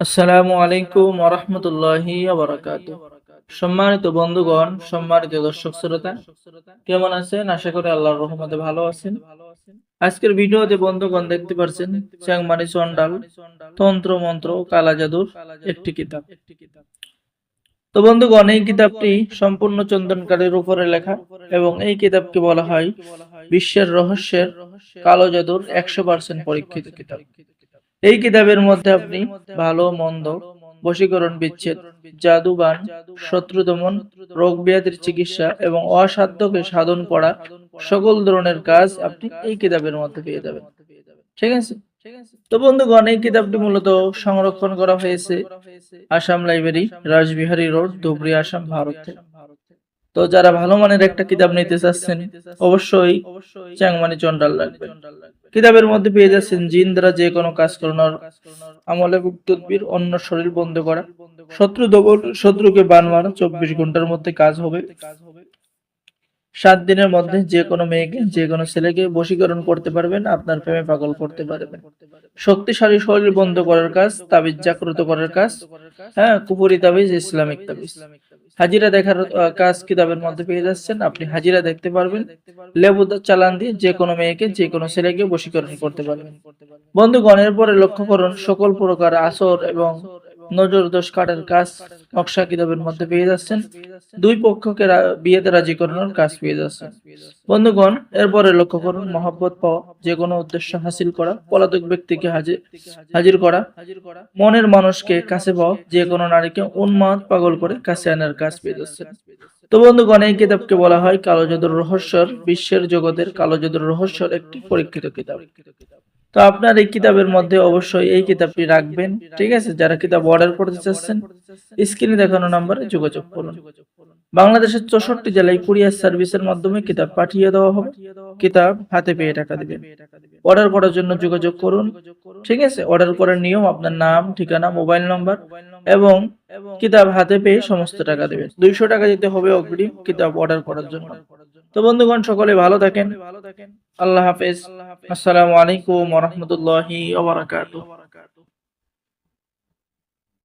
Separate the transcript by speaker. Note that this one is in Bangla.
Speaker 1: আসসালামু আলাইকুম ওরহমতুল্লাহি সম্মানিত বন্ধুগণ, সম্মানিত দর্শক শ্রোতা, কেমন আছেন? আশা করি আল্লাহর রহমতে ভালো আছেন। আজকের ভিডিওতে বন্ধুগণ দেখতে পাচ্ছেন চ্যাংমারি চন্ডাল তন্ত্র মন্ত্র কালা জাদুর একটি কিতাব। তো বন্ধুগণ, এই কিতাবটি সম্পূর্ণ চন্দনকারের উপরে লেখা এবং এই কিতাবকে বলা হয় বিশ্বের রহস্যের কালো জাদুর একশো পার্সেন্ট পরীক্ষিত কিতাব। এই কিতাবের মধ্যে আপনি ভালো, মন্দ, বশীকরণ বিচ্ছেদ, জাদুবান শত্রু দমন রোগ ব্যাধির চিকিৎসা এবং অসাধ্যকে সাধন করা সকল ধরনের কাজ আপনি এই কিতাবের মধ্যে পেয়ে যাবেন। ঠিক আছে? তো বন্ধুগণ, এই কিতাবটি মূলত সংরক্ষণ করা হয়েছে আসাম লাইব্রেরি রাজবিহারী রোড, ধুবড়ি, আসাম, ভারতে। তো যারা ভালো মানের একটা কিতাব নিতে চাচ্ছেন, অবশ্যই চ্যাংমানি চন্ডাল লাগবে কিতাবের মধ্যে পেয়ে যাচ্ছেন জিন দ্বারা যে কোনো কাজ করানোর আমলে গুপ্তদ্বীর অন্য শরীর বন্ধ করা, শত্রু দমন শত্রুকে বান মারা, চব্বিশ ঘণ্টার মধ্যে কাজ হবে। সাত দিনের মধ্যে যে কোনো মেয়েকে, যে কোনো ছেলেকে বশীকরণ করতে পারবেন, আপনার প্রেমে পাগল করতে পারবেন। শক্তিশালী শরীর বন্ধ করার কাজ, তাবিজ জাগ্রত করার কাজ হ্যাঁ কুপুরি তাবিজ, ইসলামিক তাবিজ। হাজিরা দেখার কাজ কিতাবের মধ্যে পেয়ে যাচ্ছেন। আপনি হাজিরা দেখতে পারবেন। লেবু চালান দিয়ে যে কোনো মেয়েকে, যে কোনো ছেলেকে বশীকরণ করতে পারবেন। বন্ধুগণের পরে লক্ষ্য করুন, সকল প্রকার আসর এবং বন্ধুগণ, এরপরে লক্ষ্য করুন পাওয়া যে কোনো উদ্দেশ্য হাসিল করা, পলাতক ব্যক্তিকে হাজির হাজির করা, মনের মানুষকে কাছে পাওয়া যে কোনো নারীকে উন্মাদ পাগল করে কাছে আনার কাজ পেয়ে যাচ্ছেন। তো বন্ধুগণ, এই কিতাবকে বলা হয় কালো জাদুর রহস্যর, বিশ্বের জগতের কালো জাদুর রহস্যর একটি পরীক্ষিত কিতাব। তো আপনার এই কিতাবের মধ্যে অবশ্যই এই কিতাবটি রাখবেন, ঠিক আছে? যারা কিতাব অর্ডার করতে চাচ্ছেন স্ক্রিনে দেখানো নাম্বারে যোগাযোগ করুন। বাংলাদেশের চৌষট্টি জেলায় কুরিয়ার সার্ভিসের মাধ্যমে কিতাব পাঠিয়ে দেওয়া হবে। কিতাব হাতে পেয়ে টাকা দেবেন। অর্ডার করার জন্য যোগাযোগ করুন, ঠিক আছে? অর্ডার করার নিয়ম আপনার নাম, ঠিকানা মোবাইল নম্বর এবং কিতাব হাতে পেয়ে সমস্ত টাকা দেবে। দুইশো টাকা দিতে হবে অগ্রিম কিতাব অর্ডার করার জন্য। তো বন্ধুগণ সকলে ভালো থাকেন। ভালো থাকেন। আল্লাহ হাফেজ। আসসালামু আলাইকুম রহমতুল্লাহ